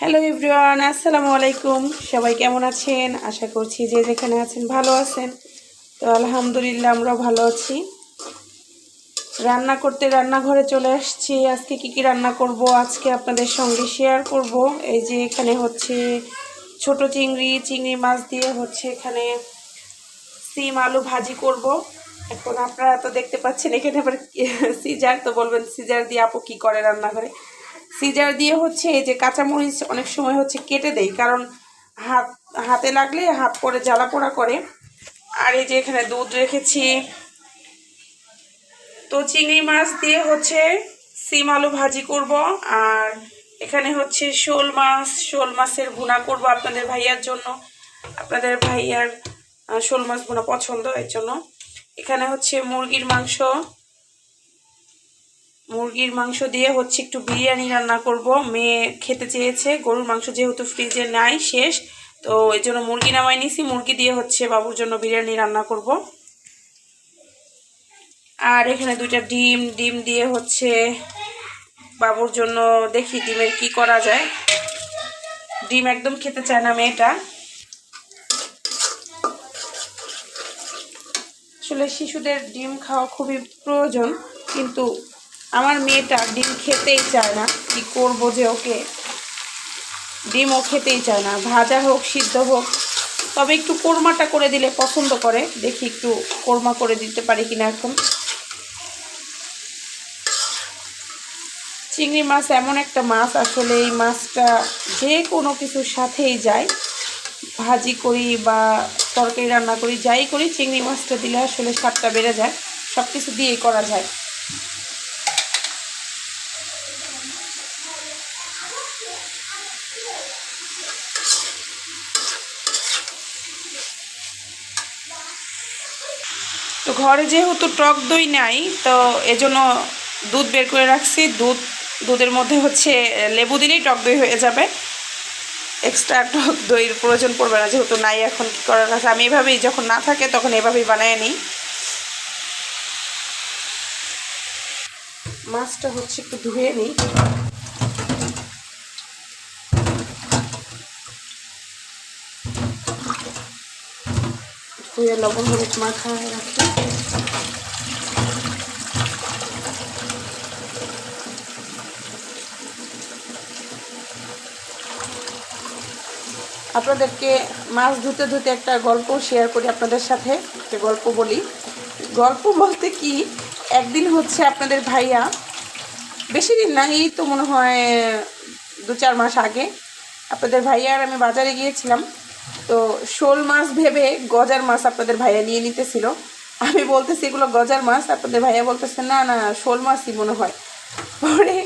Hello everyone আসসালামু আলাইকুম সবাই কেমন আছেন? আশা করছি যে যেখানে আছেন ভালো আছেন। তো আলহামদুলিল্লাহ আমরা ভালো আছি। রান্না করতে রান্নাঘরে চলে আসছি। আজকে কি কি রান্না করব? আজকে আপনাদের সঙ্গে শেয়ার করব। এই যে এখানে হচ্ছে ছোট চিংড়ি চিংড়ি মাছ দিয়ে হচ্ছে এখানে সিম আলু ভাজি করব। এখন আপনারা তো দেখতে পাচ্ছেন, এখানে আবার সিজার, তো বলবেন সিজার দিয়ে আপু কী করে রান্নাঘরে? সিজার দিয়ে হচ্ছে এই যে কাঁচামরিচ অনেক সময় হচ্ছে কেটে দেই, কারণ হাত, হাতে লাগলে হাত পরে জ্বালা পোড়া করে। আর এই যে এখানে দুধ রেখেছি। তো চিংড়ি মাছ দিয়ে হচ্ছে সিম আলু ভাজি করব, আর এখানে হচ্ছে শোল মাছ, শোল মাছের ভুনা করব আপনাদের ভাইয়ার জন্য। আপনাদের ভাইয়ার শোল মাছ ভুনা পছন্দ এর জন্য। এখানে হচ্ছে মুরগির মাংস মুরগির মাংস দিয়ে হচ্ছে একটু বিরিয়ানি রান্না করব। মেয়ে খেতে চেয়েছে, গরুর মাংস যেহেতু ফ্রিজে নাই, শেষ। তো এই জন্য মুরগি নামাই নিছি, মুরগি দিয়ে হচ্ছে বাবুর জন্য বিরিয়ানি রান্না করব। আর এখানে দুইটা ডিম ডিম দিয়ে হচ্ছে বাবুর জন্য দেখি ডিমের কি করা যায়। ডিম একদম খেতে চায় না মেয়েটা। আসলে শিশুদের ডিম খাওয়া খুবই প্রয়োজন, কিন্তু আমার মেয়েটা ডিম খেতেই চায় না। কি করব যে ওকে? ডিম ও খেতেই চায় না। ভাজা হোক, সিদ্ধ হোক, তবে একটু কোরমাটা করে দিলে পছন্দ করে। দেখি একটু কোরমা করে দিতে পারি কিনা এখন। চিংড়ি মাছ এমন একটা মাছ, আসলে এই মাছটা যে কোনো কিছুর সাথেই যায়। ভাজি করি বা তরকারি রান্না করি, যাই করি, চিংড়ি মাছটা দিলে আসলে স্বাদটা বেড়ে যায়। সব কিছু দিয়েই করা যায়। তো ঘরে যেহেতু টক দই নাই, তো এজন্য দুধ বের করে রাখছি। দুধ, দুধের মধ্যে হচ্ছে লেবু দিলেই টক দই হয়ে যাবে। এক্সট্রা টক দইয়ের প্রয়োজন পড়বে না, যেহেতু নাই এখন কী করার আছে। আমি এভাবেই যখন না থাকে তখন এভাবেই বানায় নিই। মাছটা হচ্ছে একটু ধুয়ে নিই। ধুয়ে লবণ হলুদ মাখায় রাখি আপনাদেরকে মাছ ধুতে ধুতে একটা গল্প শেয়ার করি আপনাদের সাথে, একটা গল্প বলি। গল্প বলতে কি, একদিন হচ্ছে আপনাদের ভাইয়া, বেশি দিন না এই তো মনে হয় দু চার মাস আগে, আপনাদের ভাইয়া আর আমি বাজারে গিয়েছিলাম। তো শোল মাছ ভেবে গজার মাছ আপনাদের ভাইয়া নিয়ে নিতেছিল। আমি বলতেছি, এগুলো গজার মাছ? আপনাদের ভাইয়া বলতেছে, না না, শোল মাছই মনে হয়। পরে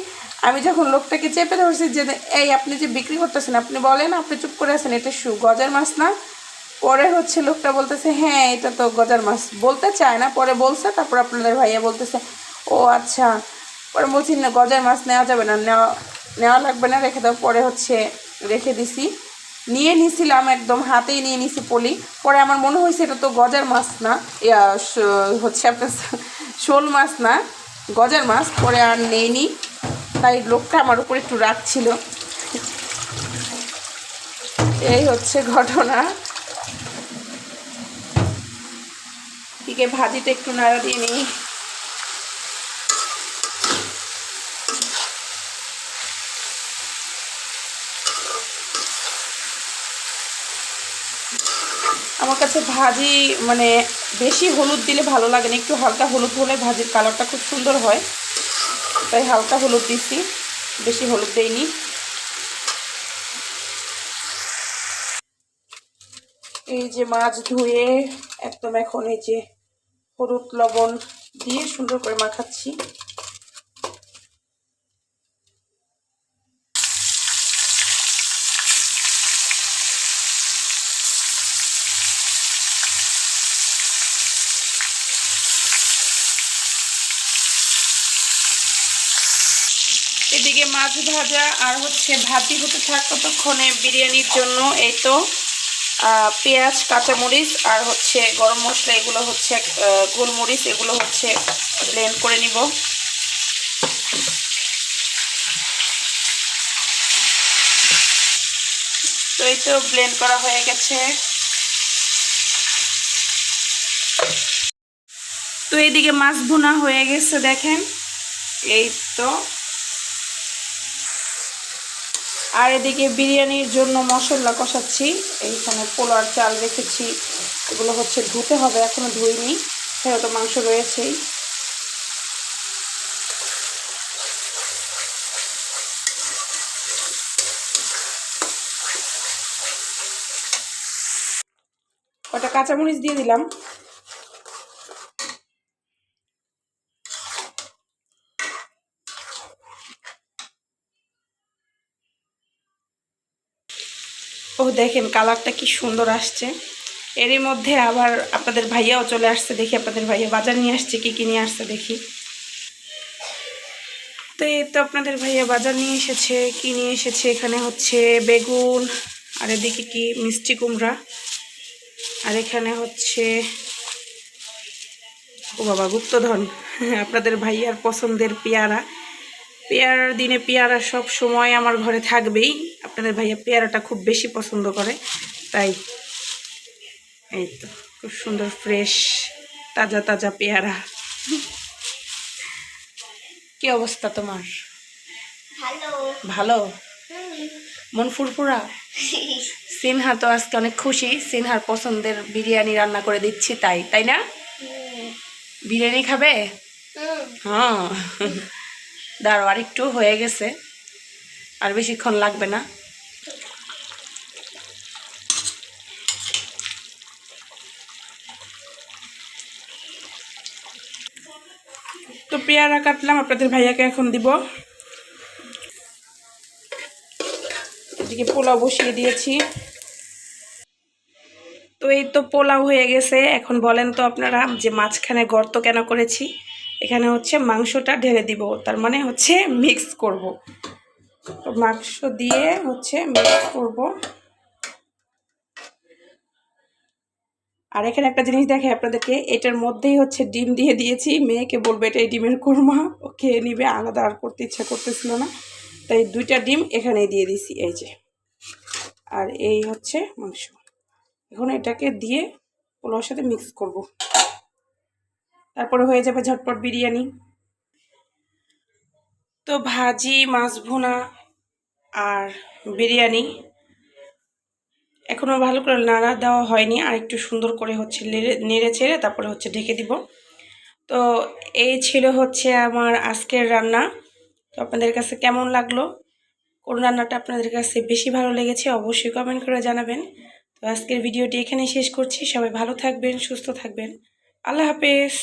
আমি যখন লোকটাকে চেপে ধরছি যে, এই, আপনি যে বিক্রি করতেছেন, আপনি বলেন, আপনি চুপ করে আছেন, এটা শু গজার মাছ না? পরে হচ্ছে লোকটা বলতেছে হ্যাঁ এটা তো গজার মাছ। বলতে চায় না, পরে বলছে, তারপর আপনাদের ভাইয়া বলতেছে, ও আচ্ছা। পরে বলছি, না, গজার মাছ নেওয়া যাবে না, নেওয়া নেওয়া লাগবে না, রেখে দাও। পরে হচ্ছে রেখে দিছি। নিয়ে নিছিলাম একদম, হাতেই নিয়ে নিছি পলি। পরে আমার মনে হয়েছে এটা তো গজার মাছ না হচ্ছে আপনার শোল মাছ না, গজার মাছ। পরে আর নেইনি তাই লোকটা আমার উপর একটু রাগ ছিল। এই হচ্ছে ঘটনা। দিকে ভাজিটা একটু নাড়া দিয়ে নিই। আমার কাছে ভাজি মানে বেশি হলুদ দিলে ভালো লাগে না, একটু হালকা হলুদ হলে ভাজির কালারটা খুব সুন্দর হয়। তাই হালকা হলুদ দিছি, বেশি হলুদ দেইনি। এই যে মাছ ধুয়ে একদম এখন এই যে হলুদ লবণ দিয়ে সুন্দর করে মাখাচ্ছি। এদিকে মাছ ভাজা আর হচ্ছে ভাজি হতে থাক ততক্ষণে বিরিয়ানির জন্য এই তো পেঁয়াজ, কাঁচামরিচ আর হচ্ছে গরম মশলা, এগুলো হচ্ছে গোলমরিচ, এগুলো হচ্ছে ব্লেন্ড করে নিব। তো এই তো ব্লেন্ড করা হয়ে গেছে। তো এইদিকে মাছ ভুনা হয়ে গেছে দেখেন। এই তো আর এদিকে বিরিয়ানির জন্য মশলা কষাচ্ছি। এইখানে পোলার চাল রেখেছি। এগুলো হচ্ছে ধুতে হবে, এখনও ধুইনি। সেহেতু মাংস রয়েছেই। ওটা কাঁচামরিচ দিয়ে দিলাম। দেখেন কালারটা কি সুন্দর আসছে। এরই মধ্যে আবার আপনাদের ভাইয়াও চলে আসছে দেখি, আপনাদের ভাইয়া বাজার নিয়ে আসছে, কি কি নিয়ে আসছে দেখি। তো এই তো আপনাদের ভাইয়া বাজার নিয়ে এসেছে, কি নিয়ে এসেছে? এখানে হচ্ছে বেগুন, আর এদিকে কি? মিষ্টি কুমড়া। আর এখানে হচ্ছে, ও বাবা গুপ্তধন। আপনাদের ভাইয়ার পছন্দের পেয়ারা। পেয়ারার দিনে পেয়ারা সব সময় আমার ঘরে থাকবেই। আপনাদের ভাইয়া পেয়ারাটা খুব বেশি পছন্দ করে। তাই এই তো খুব সুন্দর ফ্রেশ তাজা তাজা পেয়ারা। কি অবস্থা তোমার? ভালো। মন ফুরফুরা? সিনহা তো আজকে অনেক খুশি। সিনহার পছন্দের বিরিয়ানি রান্না করে দিচ্ছি তাই তাই না? বিরিয়ানি খাবে? হ্যাঁ। দাঁড়ো আর একটু হয়ে গেছে। আর বেশিক্ষণ লাগবে না। তো পেয়ারা কাটলাম, আপনাদের ভাইয়াকে এখন দিব। এদিকে পোলাও বসিয়ে দিয়েছি। তো এই তো পোলাও হয়ে গেছে। এখন বলেন তো আপনারা যে মাঝখানে গর্ত কেন করেছি? এখানে হচ্ছে মাংসটা ঢেলে দিব, তার মানে হচ্ছে মিক্স করব। তো মাংস দিয়ে হচ্ছে মিক্স করব। আর এখানে একটা জিনিস দেখে আপনাদেরকে, এটার মধ্যেই হচ্ছে ডিম দিয়ে দিয়েছি, মেয়েকে বলবে এটা এই ডিমের কোরমা, ও খেয়ে নিবে, আলাদা আর করতে ইচ্ছা করতেছিল না। তাই দুইটা ডিম এখানেই দিয়ে দিছি, এই যে। আর এই হচ্ছে মাংস। এখন এটাকে দিয়ে পোলাওর সাথে মিক্স করব। তারপরে হয়ে যাবে ঝটপট বিরিয়ানি। তো ভাজি, মাছ ভুনা আর বিরিয়ানি। এখনও ভালো করে নাড়া দেওয়া হয়নি, আর একটু সুন্দর করে হচ্ছে নেড়ে চেড়ে তারপরে হচ্ছে ঢেকে দিব। তো এই ছিল হচ্ছে আমার আজকের রান্না। তো আপনাদের কাছে কেমন লাগল? কোন রান্নাটা আপনাদের কাছে বেশি ভালো লেগেছে অবশ্যই কমেন্ট করে জানাবেন। তো আজকের ভিডিওটি এখানে শেষ করছি। সবাই ভালো থাকবেন, সুস্থ থাকবেন। আল্লাহ হাফেজ।